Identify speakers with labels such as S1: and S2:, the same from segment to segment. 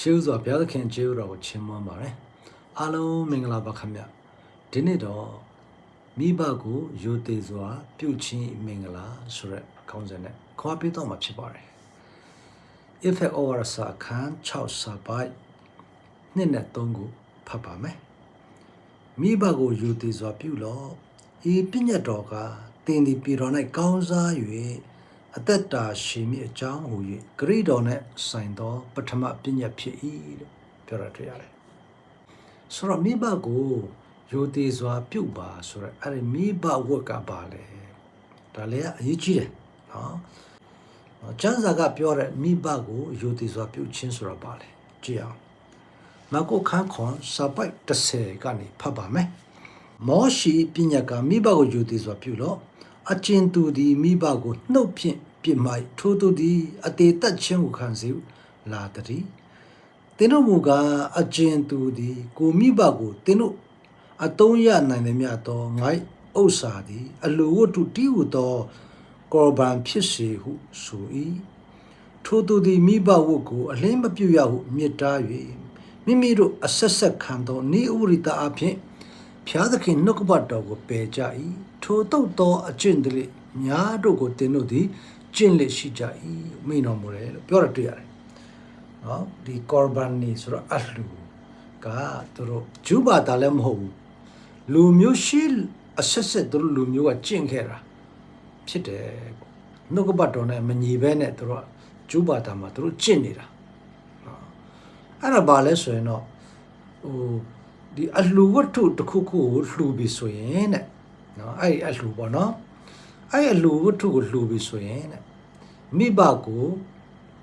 S1: ရှေးဥစွာဘုရားသခင်ကျေးဇူးတော်ကိုချီးမွမ်းပါတယ်အားလုံးမင်္ဂလာပါခင်ဗျဒီနေ့တော့မိဘကိုယိုသေးစွာ ပြုချင်းမင်္ဂလာဆိုရက်ခေါင်းစဉ်နဲ့ခေါ်ပြတော့မှာဖြစ်ပါတယ် Effect over စာခန်း6စာပိုက်နှစ်နဲ့3ကိုဖတ်ပါမယ်မိဘကိုယိုသေးစွာပြုလို့ဤပညတ်တော်ကတင်ဒီပြည်တော်၌ကောင်းစား၍ အသက်တာရှိမိအကြောင်းဟူ၍ဂရိတော်၌ဆိုင်သော ပထမပညတ်ဖြစ်၏လို့ပြောရတွေ့ရတယ်ဆိုတော့မိဘကိုယိုသေးစွာပြုတ်ပါဆိုတော့အဲ့ဒီမိဘဝတ်ကပါလေဒါလည်းအရေးကြီးတယ်နော်ကျမ်းစာကပြောတဲ့မိဘကိုယိုသေးစွာပြုတ်ခြင်းဆိုတော့ပါလေကြည့်အောင်မကုခန်းခွန်စပိုက်30ကနေဖတ်ပါမယ်မောရှိပညာကမိဘကိုယိုသေးစွာပြုလို့ အကျဉ်သူသည်မိဘကိုနှုတ်ဖြင့်ပြစ်မိုက်ထိုးသူသည်အသေးသက်ခြင်းကိုခံစေလာတည်းတင်းတို့မူကားအကျဉ်သူသည် ကိုမိဘကိုတင်းတို့အတုံးရနိုင်သည်မြတ်သောငိုက်ဥစ္စာသည် အလိုဝတ္ထုတီးဟုသောကောဘန်ဖြစ်စေဟုဆို၏ထိုသူသည်မိဘဝတ်ကိုအလင်းမပြုတ်ရဟုမြစ်တား၍မိမိတို့အဆက်ဆက်ခံသောနိဥရိတအဖြစ် ဖျားသခင်နှုတ်ကပတ်တော်ကိုပယ်ကြ၏ထိုတုတ်သောအကျင့်တွေများတို့ကိုတင်တို့သည်ကျင့်လက်ရှိကြ၏မိန်တော်မူတယ်လို့ပြောရတွေ့ရတယ်နော်ဒီကောဘန်နီဆိုတော့အလှူကသူတို့ဂျူဘာတာလည်းမဟုတ်ဘူးလူမျိုးရှိအဆက်ဆက်သူတို့လူမျိုးကကျင့်ခဲ့တာဖြစ်တယ်နှုတ်ကပတ်တော်နဲ့မညီဘဲနဲ့သူတို့ဂျူဘာတာမှာသူတို့ကျင့်နေတာအဲ့ဒါဘာလဲဆိုရင်တော့ဟို ဒီအလှူဝတ္ထုတစ်ခုခုကိုလှူပြီးဆိုရင်တဲ့နော်အဲ့ဒီအလှူပေါ့နော်အဲ့ဒီအလှူဝတ္ထုကိုလှူပြီးဆိုရင်တဲ့မိဘကို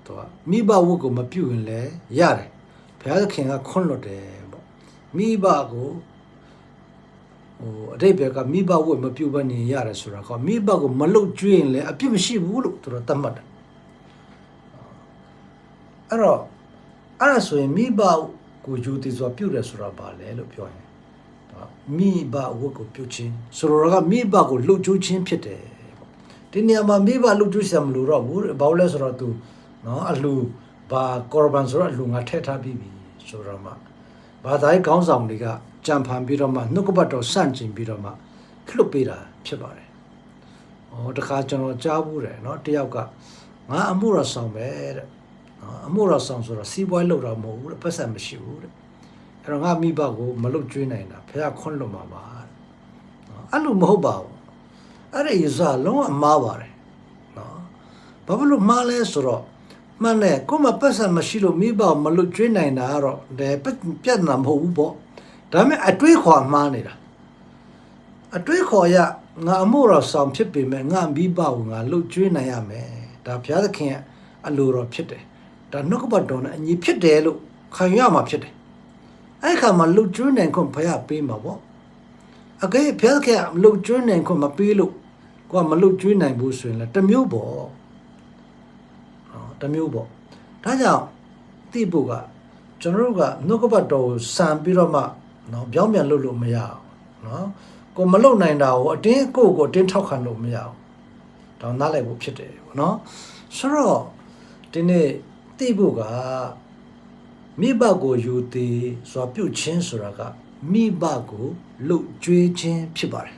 S1: တော့မိဘဝတ်ကိုမပြုတ်ရင်လည်းရတယ်ဘုရားသခင်ကခွန့်လွတ်တယ်ပေါ့မိဘကိုဟိုအတိတ်ဘက်ကမိဘဝတ်မပြုတ်ဘဲနေရတယ်ဆိုတာကမိဘကိုမလုတ်ကျွေးရင်လည်းအပြစ်မရှိဘူးလို့သူတို့သတ်မှတ်တယ်အဲ့တော့အဲ့ဒါဆိုရင်မိဘ ကိုယူတည်စွာပြုတ်တယ်ဆိုတာဘာလဲလို့ပြောရင်တော့မိဘဝတ်ကိုပြုတ်ခြင်းဆိုတော့ကမိဘကိုလှုပ်ကြိုးခြင်းဖြစ်တယ်ပေါ့ဒီနေရာမှာမိဘလှုပ်ကြိုးစရာမလိုတော့ဘူးဘာလို့လဲဆိုတော့ तू နော်အလှဘာကော်ဘန်ဆိုတော့အလှငါထည့်ထားပြီးပြီဆိုတော့မှဘာသာရေးခေါင်းဆောင်တွေကကြံဖန်ပြီးတော့မှနှုတ်ကပတ်တော်စန့်ကျင်ပြီးတော့မှလှုပ်ပေးတာဖြစ်ပါတယ်။ဩတခါကျွန်တော်ကြားဘူးတယ်နော်တယောက်ကငါအမှုရဆောင်ပဲတဲ့ နော်အမှုရဆောင်ဆိုတော့စီးပွားလုပ်တာမဟုတ်ဘူးတဲ့ပတ်စံမရှိဘူးတဲ့အဲ့တော့ငါမိဘကိုမလုတ်ကျွေးနိုင်တာဖះခွန်းလွတ်မှာပါတဲ့နော်အဲ့လိုမဟုတ်ပါဘူးအဲ့ဒီရစားလုံးဝမှားပါတယ်နော်ဘာဖြစ်လို့မှားလဲဆိုတော့မှန်တယ်ကိုမပတ်စံမရှိလို့မိဘကိုမလုတ်ကျွေးနိုင်တာကတော့ဒါပြဿနာမဟုတ်ဘူးပေါ့ဒါပေမဲ့အတွေးခေါ်မှားနေတာအတွေးခေါ်ရငါအမှုတော်ဆောင်ဖြစ်ပေမဲ့ငါမိဘကိုငါလုတ်ကျွေးနိုင်ရမယ်ဒါဘုရားသခင်ရဲ့အလိုတော်ဖြစ်တယ် ဒါနှုတ်ကပတ်တော်နဲ့အညီဖြစ်တယ်လို့ခံရမှာဖြစ်တယ်အဲ့ခါမှာလုတ်ကျွေးနိုင်ခွင့်ဘုရားပေးမှာပေါ့အကယ်ဘုရားသခင်လုတ်ကျွေးနိုင်ခွင့်မပေးလို့ကိုကမလုတ်ကျွေးနိုင်ဘူးဆိုရင်လည်းတစ်မျိုးပေါ့နော်တစ်မျိုးပေါ့ဒါကြောင့်တိဖို့ကကျွန်တော်တို့ကနှုတ်ကပတ်တော်ကိုစံပြီးတော့မှနော်ပြောင်းပြန်လုပ်လို့မရအောင်နော်ကိုမလုံနိုင်တာကိုအတင်းကိုကိုအတင်းထောက်ခံလို့မရအောင်ဒါနားလည်ဖို့ဖြစ်တယ်ပေါ့နော်ဆိုတော့ဒီနေ့ သိဖို့ကမိဘကိုယူသည်စွာပြုတ်ချင်းဆိုတာကမိဘကိုလှုပ်ကြွေးခြင်းဖြစ်ပါတယ်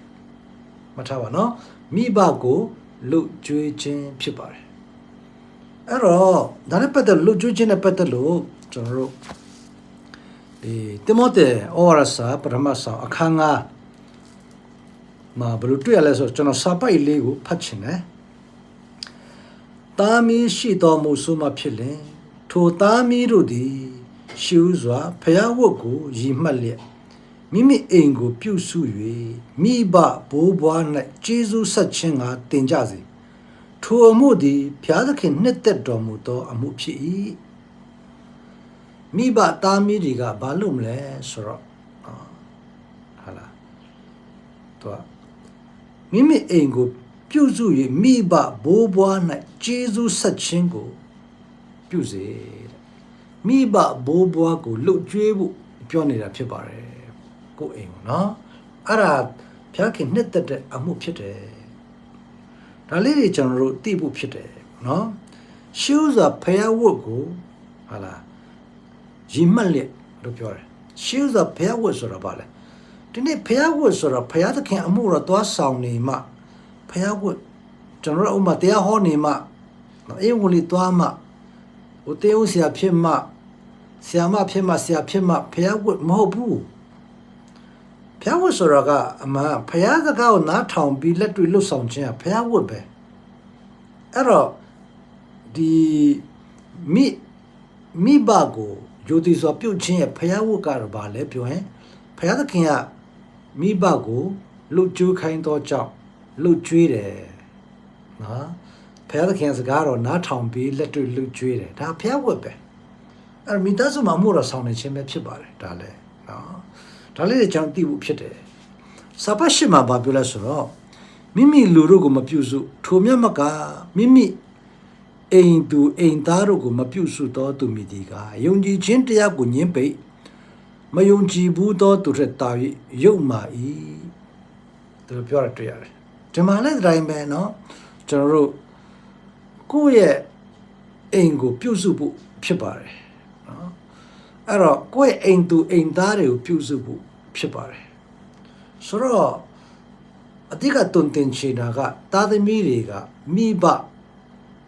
S1: မထားပါနော်မိဘကိုလှုပ်ကြွေးခြင်းဖြစ်ပါတယ်အဲ့တော့ဒါနဲ့ပတ်သက်လှုပ်ကြွေးခြင်းနဲ့ပတ်သက်လို့ကျွန်တော်တို့ဒီတိမောသေဩဝါဒစာပထမဆောင်အခန်းငါမှာဘယ်လိုတွေ့ရလဲဆိုတော့ကျွန်တော်စာပိုက်လေးကိုဖတ်ချင်တယ် သားမီးရှိတော်မူဆိုမှဖြစ်လင်ထိုသားမီးတို့သည်ရှူးစွာဖျားဝတ်ကိုရည်မှတ်လျက်မိမိအိမ်ကိုပြုစု၍မိဘဘိုးဘွား၌ကျေးဇူးဆက်ခြင်းကတင်ကြစေထိုအမှုသည်ဖျားသခင်နှစ်သက်တော်မူသောအမှုဖြစ်၏မိဘသားမီးတွေကဘာလုပ်မလဲဆိုတော့ဟာလားသူကမိမိအိမ်ကို ပြုစု၍မိဘဘိုးဘွား၌ကျေးဇူးဆက်ခြင်းကိုပြုစေတဲ့မိဘဘိုးဘွားကိုလှုပ်ကြွေးဖို့ပြောနေတာဖြစ်ပါတယ်ကိုယ်အိမ်ကိုနော်အဲ့ဒါဖျားခင်နှစ်သက်တဲ့အမှုဖြစ်တယ်ဒါလေးတွေကျွန်တော်တို့သိဖို့ဖြစ်တယ်နော်ရှုစွာဖျားဝတ်ကိုဟာလားရီမှတ်လက်လို့ပြောတယ်ရှေးဥစွာဘုရားဝတ်ဆိုတာပါလေဒီနေ့ဘုရားဝတ်ဆိုတာဘုရားသခင်အမှုတော်သွားဆောင်နေမှ ဘုရားဝတ်ကျွန်တော်တို့ဥမာတရားဟောနေမှနော်အေးဝင်လီသွားမှဟိုတေးဦးဆရာဖြစ်မှဆရာမဖြစ်မှဆရာဖြစ်မှဘုရားဝတ်မဟုတ်ဘူးဘုရားဝတ်ဆိုတာကအမှန်ဘုရားစကားကိုနားထောင်ပြီးလက်တွေ့လွတ်ဆောင်ခြင်းကဘုရားဝတ်ပဲအဲ့တော့ဒီမိမိဘကိုယိုတိစွာပြုတ်ခြင်းရဲ့ဘုရားဝတ်ကတော့ဗာလဲပြောရင်ဘုရားသခင်ကမိဘကိုလှုပ်ကြွေးခိုင်းသောကြောင့် လှုပ်ကြွေးတယ်နော်ဘုရားသခင်စကားတော့နားထောင်ပြီးလက်တွေ့လှုပ်ကြွေးတယ်ဒါဘုရားဝတ်ပဲအဲ့မိသားစုမှာမှုတော်ဆောင်နေခြင်းပဲဖြစ်ပါတယ်ဒါလည်းနော်ဒါလေးတွေကြောင့်တည်ဖို့ဖြစ်တယ်စာပတ်ရှိမှာဗာပြောလဲဆိုတော့မိမိလူတို့ကိုမပြုစုထိုမြတ်မကမိမိအိမ်သူအိမ်သားတို့ကိုမပြုစုသောသူမိဒီကယုံကြည်ခြင်းတရားကိုညှင်းပိတ်မယုံကြည်ဘူးသောသူထက်တာ၍ယုတ်မာ၏သူတို့ပြောရတွေ့ရတယ် ဒီမှာလည်းဒီတိုင်းပဲเนาะကျွန်တော်တို့ကိုယ့်ရဲ့အိမ်ကိုပြုစုဖို့ဖြစ်ပါတယ်เนาะအဲ့တော့ကိုယ့်ရဲ့အိမ်သူအိမ်သားတွေကိုပြုစုဖို့ဖြစ်ပါတယ်ဆိုတော့အတိကတွန်တင်ချင်တာကသားသမီးတွေကမိဘ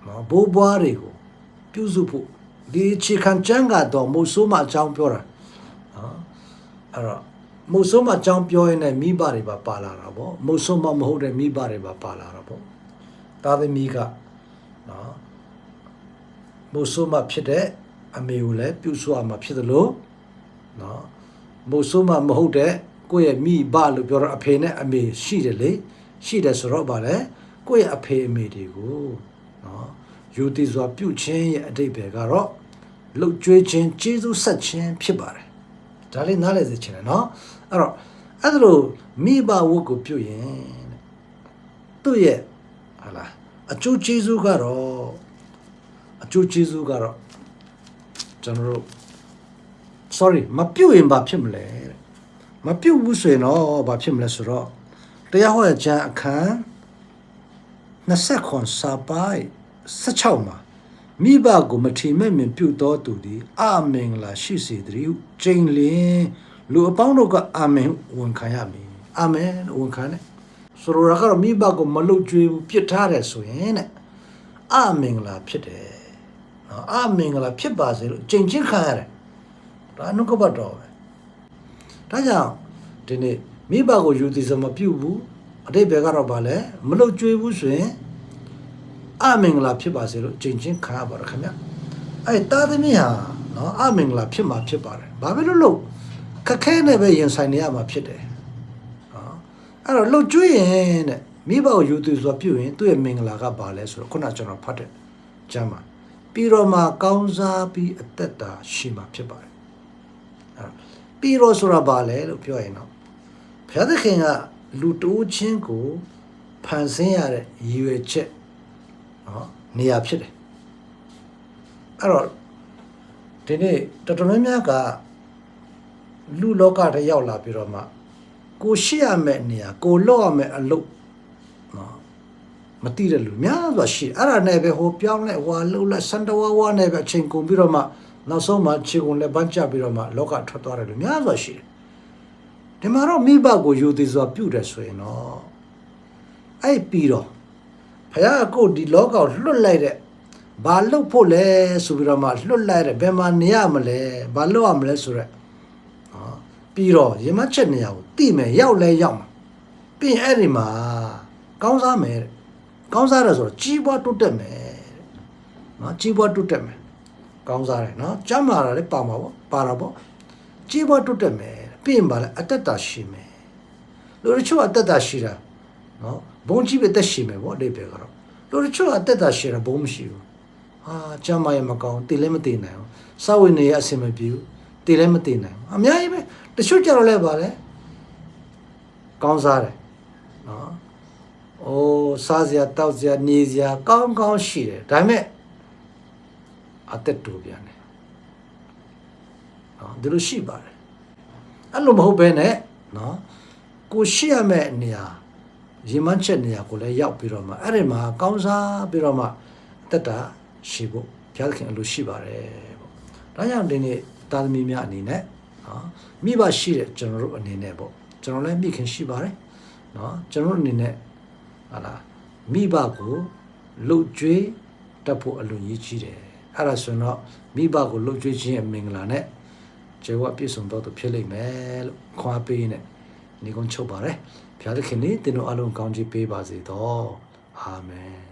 S1: နော်ဘိုးဘွားတွေကိုပြုစုဖို့ဒီအခြေခံကျမ်းကတော့မို့ဆိုးမအကြောင်းပြောတာနော်အဲ့တော့ မို့ဆိုးမအကြောင်းပြောရင်လည်းမိဘတွေပါပါလာတာပေါ့မို့ဆိုးမမဟုတ်တဲ့မိဘတွေပါပါလာတာပေါ့သားသမီးကနော်မို့ဆိုးမဖြစ်တဲ့အမေကိုလည်းပြုစုရမှာဖြစ်တယ်လို့နော်မို့ဆိုးမမဟုတ်တဲ့ကိုယ့်ရဲ့မိဘလို့ပြောတော့အဖေနဲ့အမေရှိတယ်လေရှိတယ်ဆိုတော့ဗာလဲကိုယ့်ရဲ့အဖေအမေတွေကိုနော်ယူတည်စွာပြုခြင်းရဲ့အတိတ်ပဲကတော့လှုပ်ကြွေးခြင်းကျေးဇူးဆက်ခြင်းဖြစ်ပါတယ်ဒါလေးနားလည်စေချင်တယ်နော် အဲ့တော့အဲ့ဒါလို့မိဘဝတ်ကိုပြုရင်တဲ့သူ့ရဲ့ဟာလားအကျိုးကျေးဇူးကတော့အကျိုးကျေးဇူးကတော့ကျွန်တော်တို့ sorry မပြုတ်ရင်ဘာဖြစ်မလဲတဲ့မပြုတ်ဘူးဆိုရင်တော့ဘာဖြစ်မလဲဆိုတော့တရားဟောရကျမ်းအခန်း20ခွန်စာပိုက်16မှာမိဘကိုမထီမဲ့မြင်ပြုတ်တော်သူသည်အာမင်္ဂလာရှိစေတည်းဟုကျိန်လင် လူအပေါင်းတို့ကအာမင်ဝန်ခံရမည်အာမင်ဝန်ခံတယ်ဆိုတော့ကတော့မိဘကိုမလုတ်ကြွေးဘူးပြစ်ထားတယ်ဆိုရင်တဲ့အာမင်္ဂလာဖြစ်တယ်နော်အာမင်္ဂလာဖြစ်ပါစေလို့ကျိန်ချင်းခံရတယ်ဒါအနုကပတော်ပဲဒါကြောင့်ဒီနေ့မိဘကိုယူသည်ဆိုမပြုတ်ဘူးအတိတ်ဘယ်ကတော့ဗာလဲမလုတ်ကြွေးဘူးဆိုရင်အမင်္ဂလာဖြစ်ပါစေလို့ကျင့်ချင်းခံရပါတော့ခင်ဗျအဲတာသမီးဟာနော်အမင်္ဂလာဖြစ်မှာဖြစ်ပါတယ်ဘာပဲလို့လို့ ခက်ခဲနဲ့ပဲရင်ဆိုင်နေရမှာဖြစ်တယ်နော်အဲ့တော့လှုပ်ကျွေးရင်တဲ့မိဘကိုယူသူဆိုပြုတ်ရင်သူ့ရဲ့မင်္ဂလာကပါလဲဆိုတော့ခုနကျွန်တော်ဖတ်တဲ့ကျမ်းမှာပြီးတော့မှကောင်းစားပြီးအသက်တာရှိမှာဖြစ်ပါတယ်အဲ့တော့ပြီးတော့ဆိုတာပါလဲလို့ပြောရင်တော့ဘုရားသခင်ကလူတိုးချင်းကိုဖန်ဆင်းရတဲ့ရည်ရွယ်ချက်နော်နေရာဖြစ်တယ်အဲ့တော့ဒီနေ့တော်တော်များများက လူလောကထဲရောက်လာပြီးတော့မှကိုရှိရမယ့်နေရာကိုလောက်ရမယ့်အလုပ်နော်မတိတဲ့လူများစွာရှိတယ်အဲ့ဒါနဲ့ပဲဟိုပြောင်းလဲဟွာလှုပ်လဲစန်တဝါဝါနဲ့ပဲအချိန်ကုန်ပြီးတော့မှနောက်ဆုံးမှခြေကုန်လဲပန်းချပြီးတော့မှလောကထွက်သွားတယ်လူများစွာရှိတယ်ဒီမှာတော့မိဘကိုယူသည်စွာပြုတယ်ဆိုရင်တော့အဲ့ပြီးတော့ဖခင်ကကိုယ်ဒီလောကကိုလွတ်လိုက်တဲ့ဘာလွတ်ဖို့လဲဆိုပြီးတော့မှလွတ်လိုက်တဲ့ဘယ်မှာနေရမလဲဘာလွတ်ရမလဲဆိုရက်နော် ပြီးတော့ရမချက်နေရကိုတိမယ်ရောက်လဲရောက်မှာပြီးရင်အဲ့ဒီမှာကောင်းစားမယ်တဲ့ကောင်းစားတယ်ဆိုတော့ကြီးပွားတိုးတက်မယ်တဲ့နော်ကြီးပွားတိုးတက်မယ်ကောင်းစားတယ်နော်ကျမ်းမာတာလည်းပါမှာပေါ့ပါတာပေါ့ကြီးပွားတိုးတက်မယ်တဲ့ပြီးရင်ပါလဲအတ္တတာရှိမယ်လူတို့ချို့အတ္တတာရှိတာနော်ဘုံကြီးပဲတက်ရှိမယ်ပေါ့အတိတ်ပဲကတော့လူတို့ချို့အတ္တတာရှိတာဘုံမရှိဘူးဟာကျမ်းမာရမကောင်းတည်လည်းမတည်နိုင်ဘူးစာဝင်နေရအဆင်မပြေဘူးတည်လည်းမတည်နိုင်ဘူးအများကြီးပဲ တချို့ကြတော့လည်းပါလဲကောင်းစားတယ်နော်အိုးစားစရာတောက်စရာနေစရာကောင်းကောင်းရှိတယ်ဒါပေမဲ့အသက်တူပြန်တယ်နော်ဒီလိုရှိပါတယ်အဲ့လိုမဟုတ်ဘဲနဲ့နော်ကိုရှိရမယ့်နေရာရင်မချက်နေရာကိုလည်းရောက်ပြီးတော့မှအဲ့ဒီမှာကောင်းစားပြီးတော့မှတက်တာရှိဖို့ဘုရားသခင်အလိုရှိပါတယ်ပေါ့ဒါကြောင့်ဒီနေ့သားသမီးများအနေနဲ့ နော်မိဘရှိတဲ့ကျွန်တော်တို့အနေနဲ့ပေါ့ကျွန်တော်လည်းမိခင်ရှိပါတယ်နော်ကျွန်တော်တို့အနေနဲ့ဟာလားမိဘကိုလှုပ်ကြွေးတတ်ဖို့အလွန်ကြီးကြီးတယ်အဲ့ဒါဆိုရင်တော့မိဘကိုလှုပ်ကြွေးခြင်းရဲ့မင်္ဂလာနဲ့ကျေဝပြည့်စုံတော့သူဖြစ်လိမ့်မယ်လို့ခွာပေးနေနေကုန်းချုပ်ပါတယ်ဘုရားသခင်နေသင်တို့အလုံးကောင်းချီးပေးပါစေတော့အာမင်